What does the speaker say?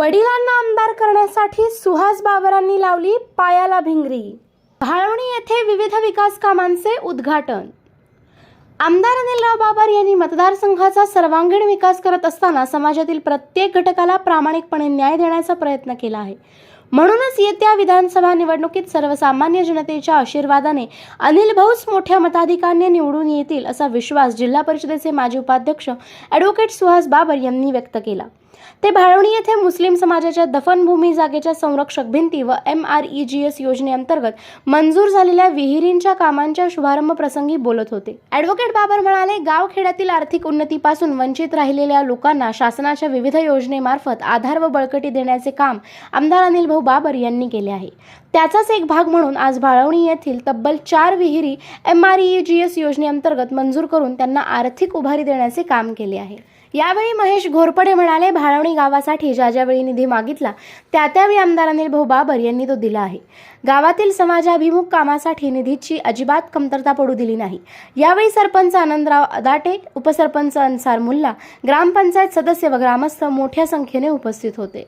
वडिलांना आमदार करण्यासाठी सुहास बाबरांनी लावली पायाला भिंगरी. भाळवणी येथे विविध विकास कामांचे उद्घाटन. आमदार अनिलराव बाबर यांनी मतदारसंघाचा सर्वांगीण विकास करत असताना समाजातील प्रत्येक घटकाला प्रामाणिकपणे न्याय देण्याचा प्रयत्न केला आहे. म्हणूनच येत्या विधानसभा निवडणुकीत सर्वसामान्य जनतेच्या आशीर्वादाने अनिल भाऊस मोठ्या मताधिकाने निवडून येतील असा विश्वास जिल्हा परिषदेचे माजी उपाध्यक्ष ॲडव्होकेट सुहास बाबर यांनी व्यक्त केला. ते भाळवणी येथे मुस्लिम समाजाच्या दफनभूमी जागेच्या संरक्षक भिंती व M R E G S योजनेअंतर्गत मंजूर झालेल्या विहिरींच्या कामांच्या शुभारंभ प्रसंगी बोलत होते. ॲडव्होकेट बाबर म्हणाले गावखेड्यातील आर्थिक उन्नतीपासून वंचित राहिलेल्या लोकांना शासनाच्या विविध योजनेमार्फत आधार व बळकटी देण्याचे काम आमदार अनिल भाऊ बाबर यांनी केले आहे. त्याचाच एक भाग म्हणून आज भाळवणी येथील तब्बल चार विहिरी M R E G S योजनेअंतर्गत मंजूर करून त्यांना आर्थिक उभारी देण्याचे काम केले आहे. यावेळी महेश घोरपडे म्हणाले भाळवणी गावासाठी ज्या ज्यावेळी निधी मागितला त्या त्यावेळी आमदार अनिल भाऊ बाबर यांनी तो दिला आहे. गावातील समाजाभिमुख कामासाठी निधीची अजिबात कमतरता पडू दिली नाही. यावेळी सरपंच आनंदराव अदाटे उपसरपंच अन्सार मुल्ला ग्रामपंचायत सदस्य व ग्रामस्थ मोठ्या संख्येने उपस्थित होते.